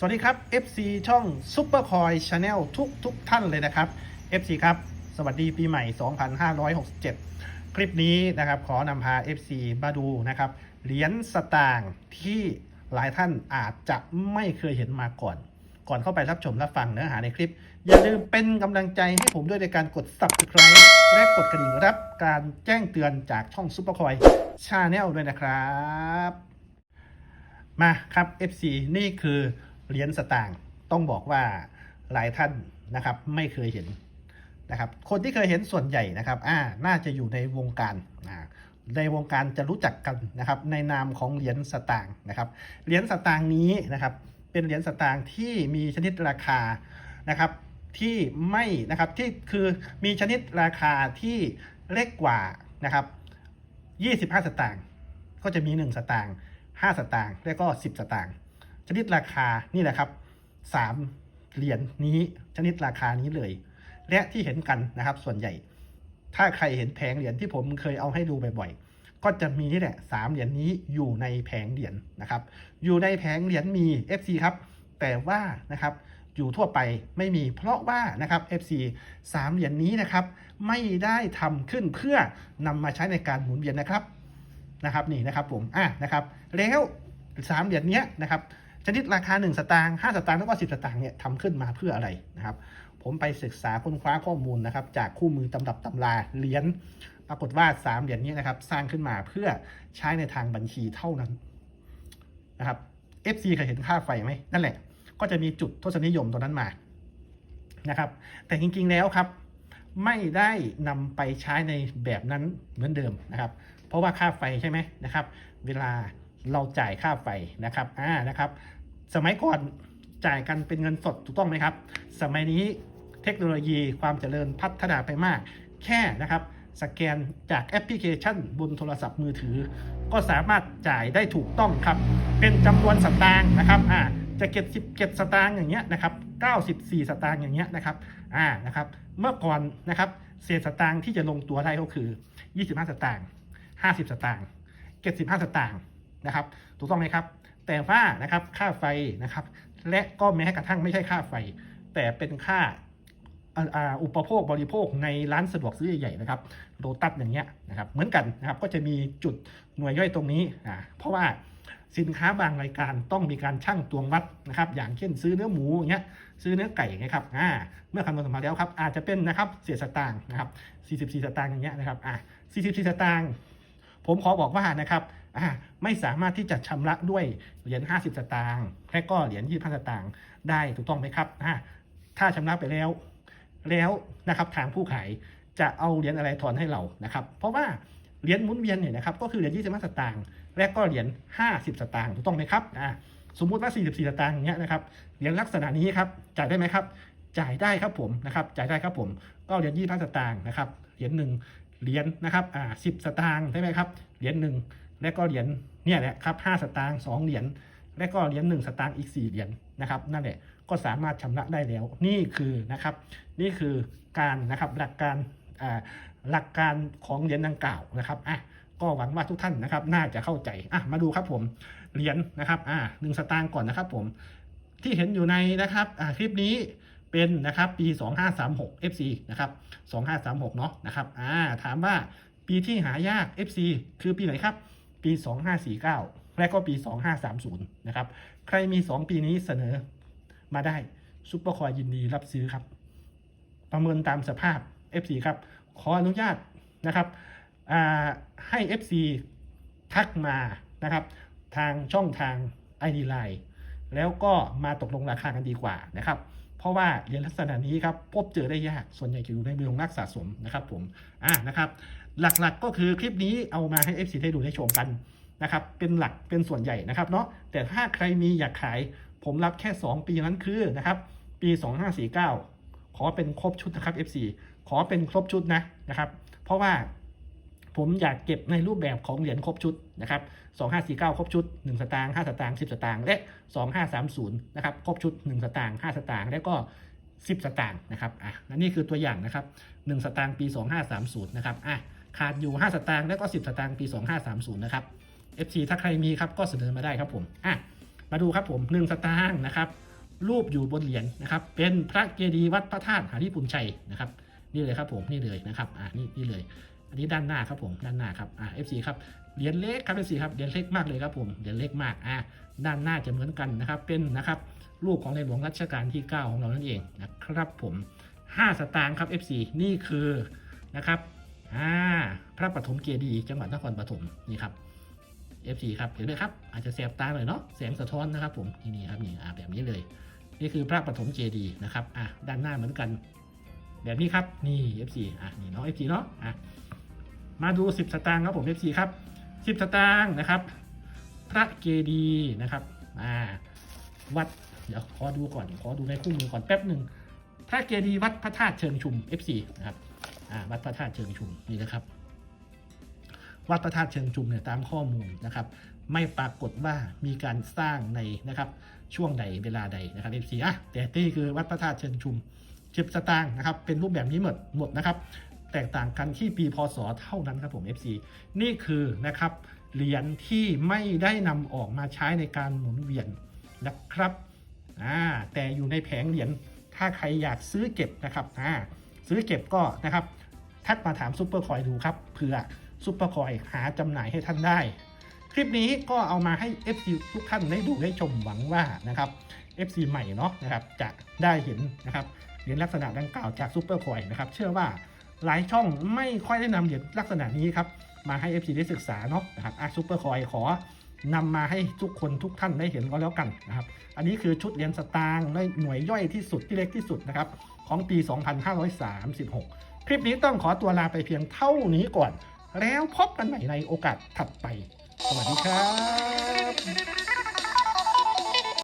สวัสดีครับ FC ช่อง Super Coin Channel ทุกทุกท่านเลยนะครับ FC ครับ สวัสดีปีใหม่ 2567 คลิปนี้นะครับขอนำพา FC มาดูนะครับเหรียญสตางค์ที่หลายท่านอาจจะไม่เคยเห็นมาก่อน ก่อนเข้าไปรับชมรับฟังเนื้อหาในคลิป อย่าลืมเป็นกำลังใจให้ผมด้วยในการกด subscribe และกดกระดิ่งรับการแจ้งเตือนจากช่อง Super Coin Channel ด้วยนะครับ มาครับ FC นี่คือ เหรียญสตางค์ต้องบอกว่าหลายท่านนะครับไม่เคยเห็นนะครับคนที่เคยเห็นส่วนใหญ่นะครับอ่าน่าจะอยู่ในวงการอ่าในวงการจะรู้จักกันนะครับในนามของเหรียญสตางค์นะครับเหรียญสตางค์นี้นะครับเป็นเหรียญสตางค์ที่มีชนิดราคานะครับที่ไม่นะครับที่คือมีชนิดราคาที่เล็กกว่านะครับ25 สตางค์ก็จะมี 1 สตางค์5สตางค์และก็ 10 สตางค์ ชนิดราคานี่แหละครับ3เหรียญนี้ชนิดราคานี้เลย และที่เห็นกันนะครับ ส่วนใหญ่ ถ้าใครเห็นแผงเหรียญที่ผมเคยเอาให้ดูบ่อยๆ ก็จะมีนี่แหละสามเหรียญนี้อยู่ในแผงเหรียญนะครับ อยู่ในแผงเหรียญมี FC ครับ แต่ว่านะครับอยู่ทั่วไปไม่มีเพราะว่านะครับ FC สามเหรียญนี้นะครับ ไม่ได้ทำขึ้นเพื่อนำมาใช้ในการหมุนเวียนนะครับนะครับนี่นะครับผมอะนะครับ แล้วสามเหรียญเนี้ยนะครับ ชนิดราคา 1 สตางค์5สตางค์แล้วก็10 สตางค์เนี่ยทำขึ้นมาเพื่ออะไรนะครับ ผมไปศึกษาค้นคว้าข้อมูลนะครับ จากคู่มือตำรับตำราเหรียญปรากฏว่า 3 เหรียญนี้นะครับ สร้างขึ้นมาเพื่อใช้ในทางบัญชีเท่านั้นนะครับ FC เคยเห็นค่าไฟไหมนั่นแหละ ก็จะมีจุดทศนิยมตรงนั้นมานะครับ แต่จริงๆแล้วครับ ไม่ได้นำไปใช้ในแบบนั้นเหมือนเดิมนะครับ เพราะว่าค่าไฟใช่ไหมนะครับ เวลา เราจ่ายค่าไฟนะครับอ่านะครับ สมัยก่อนจ่ายกันเป็นเงินสดถูกต้องไหมครับ สมัยนี้เทคโนโลยีความเจริญพัฒนาไปมาก แค่นะครับ สแกนจากแอปพลิเคชันบนโทรศัพท์มือถือ ก็สามารถจ่ายได้ถูกต้องครับ เป็นจำนวนสตางค์นะครับอ่าจะเก็บ17สตางค์อย่างเงี้ยนะครับ94สตางค์อย่างเงี้ยนะครับอ่านะครับ เมื่อก่อนนะครับเศษสตางค์ที่จะลงตัวได้ก็คือ 25 สตางค์50 สตางค์75 สตางค์ นะครับ ถูกต้องไหมครับ แต่ว่านะครับค่าไฟนะครับ และก็แม้กระทั่งไม่ใช่ค่าไฟ แต่เป็นค่าอุปโภคบริโภคในร้านสะดวกซื้อใหญ่ๆนะครับโลตัสอย่างเงี้ยนะครับเหมือนกันนะครับก็จะมีจุดหน่วยย่อยตรงนี้อ่าเพราะว่าสินค้าบางรายการต้องมีการชั่งตวงวัดนะครับ อย่างเช่นซื้อเนื้อหมูอย่างเงี้ยซื้อเนื้อไก่อย่างเงี้ยครับอ่าเมื่อคำนวณออกมาแล้วครับ อาจจะเป็นนะครับเศษสตางค์นะครับ 44 สตางค์อย่างเงี้ยนะครับอ่า44 สตางค์ผมขอบอกว่านะครับ ไม่สามารถที่จะชำระด้วยเหรียญ50 สตางค์และก็เหรียญ25 สตางค์ได้ถูกต้องไหมครับถ้าชำระไปแล้ว แล้วนะครับทางผู้ขายจะเอาเหรียญอะไรถอนให้เรานะครับ เพราะว่าเหรียญหมุนเวียนเนี่ยนะครับก็คือเหรียญ25 สตางค์และก็เหรียญ50 สตางค์ถูกต้องไหมครับสมมุติว่า 44 สตางค์อย่างเงี้ยนะครับเหรียญลักษณะนี้ครับจ่ายได้ไหมครับจ่ายได้ครับผมนะครับจ่ายได้ครับผมก็เหรียญ25สตางค์นะครับเหรียญหนึ่งเหรียญนะครับอ่า10สตางค์ใช่ไหมครับเหรียญหนึ่ง และก็เหรียญเนี่ยแหละครับ5สตางค์2เหรียญและก็เหรียญ1สตางค์อีก4เหรียญนะครับนั่นแหละก็สามารถชำระได้แล้ว นี่คือนะครับ นี่คือการนะครับหลักการหลักการของเหรียญดังกล่าวนะครับอะก็หวังว่าทุกท่านนะครับ น่าจะเข้าใจอะมาดูครับผมเหรียญนะครับอ่าหนึ่งสตางค์ก่อนนะครับ ผมที่เห็นอยู่ในนะครับอ่าคลิปนี้เป็นนะครับปี 2536 FC นะครับ 2536 เนาะนะครับอ่าถามว่าปีที่หายาก FC คือปีไหนครับ ปี 2549 และก็ปี 2530 นะครับ ใครมี 2 ปีนี้เสนอมาได้ซุปเปอร์คอยยินดีรับซื้อครับ ประเมินตามสภาพ FC ครับ ขออนุญาตนะครับให้ FC ทักมานะครับ ทางช่องทาง ID Line แล้วก็มาตกลงราคากันดีกว่านะครับ เพราะว่าเหรียญลักษณะนี้ครับพบเจอได้ยากส่วนใหญ่จะอยู่ในมือของนักสะสมนะครับผมอ่านะครับหลักๆก็คือคลิปนี้เอามาให้ FC ได้ดูได้ชมกันนะครับเป็นหลักเป็นส่วนใหญ่นะครับเนาะแต่ถ้าใครมีอยากขายผมรับแค่ 2 ปีนั้นคือนะครับปี 2549 ขอเป็นครบชุดนะครับ FC ขอเป็นครบชุดนะนะครับ เพราะว่า ผมอยากเก็บในรูปแบบของเหรียญครบชุดนะครับ2549 ครบชุด 1 สตางค์5สตางค์10 สตางค์และ 2530 นะครับ ครบชุด 1 สตางค์5สตางค์และก็ 10 สตางค์นะครับ อะและนี่คือตัวอย่างนะครับ 1 สตางค์ปี 2530 นะครับ อะ ขาดอยู่ 5 สตางค์และก็ 10 สตางค์ปี 2530 นะครับ FC ถ้าใครมีครับก็เสนอมาได้ครับผม อะ มาดูครับผมหนึ่งสตางค์นะครับ รูปอยู่บนเหรียญนะครับ เป็นพระเจดีย์วัดพระธาตุหาริปุญชัยนะครับ นี่เลยครับผม นี่เลยนะครับ อ่านี่ นี่เลย อันนี้ด้านหน้าครับผมด้านหน้าครับอ่า FC ครับเหรียญเล็กครับ FC ครับเหรียญเล็กมากเลยครับผมเหรียญเล็กมากอ่าด้านหน้าจะเหมือนกันนะครับเป็นนะครับรูปของในหลวงรัชกาลที่ 9 ของเรานั่นเองนะครับผม 5 สตางค์ครับ FC นี่คือนะครับอ่าพระปฐมเจดีย์จังหวัดนครปฐมนี่ครับ FC ครับเห็นไหมครับอาจจะแสบตาหน่อยเนาะแสงสะท้อนนะครับผมนี่นี่ครับนี่อ่าแบบนี้เลย นี่คือพระปฐมเจดีย์นะครับอะด้านหน้าเหมือนกัน แบบนี้ครับนี่ FC อะนี่เนาะ FC เนาะอะ มาดู 10 สตางค์ครับผม FC ครับ 10 สตางค์นะครับ พระเจดีนะครับอ่าวัด เดี๋ยวขอดูก่อน ขอดูในคู่มือก่อนแป๊บหนึ่งพระเจดีวัดพระธาตุเชิงชุม FC นะครับอ่าวัดพระธาตุเชิงชุมนี่นะครับ วัดพระธาตุเชิงชุมเนี่ยตามข้อมูลนะครับ ไม่ปรากฏว่ามีการสร้างในนะครับช่วงใดเวลาใดนะครับ FC อะแต่ที่คือวัดพระธาตุเชิงชุมจิบสตางค์นะครับ เป็นรูปแบบนี้หมดหมดนะครับ แตกต่างกันที่ปีพศเท่านั้นครับผม FC นี่คือนะครับเหรียญที่ไม่ได้นำออกมาใช้ในการหมุนเวียนนะครับอ่าแต่อยู่ในแผงเหรียญถ้าใครอยากซื้อเก็บนะครับอ่าซื้อเก็บก็นะครับทักมาถามซุปเปอร์คอยดูครับเผื่อซุปเปอร์คอยหาจำหน่ายให้ท่านได้ คลิปนี้ก็เอามาให้ FC ทุกท่านได้ดูได้ชมหวังว่านะครับ FC ใหม่เนาะนะครับจะได้เห็นนะครับเหรียญลักษณะดังกล่าวจากซูเปอร์คอยนะครับเชื่อว่า หลายช่องไม่ค่อยได้นำเหรียญลักษณะนี้ครับ มาให้ FC ได้ศึกษาเนาะนะครับอะซูเปอร์คอยขอนำมาให้ทุกคนทุกท่านได้เห็นก็แล้วกันนะครับ อันนี้คือชุดเหรียญสตางค์ในหน่วยย่อยที่สุดที่เล็กที่สุดนะครับ ของปี 2536 คลิปนี้ต้องขอตัวลาไปเพียงเท่านี้ก่อน แล้วพบกันใหม่ในโอกาสถัดไป สวัสดีครับ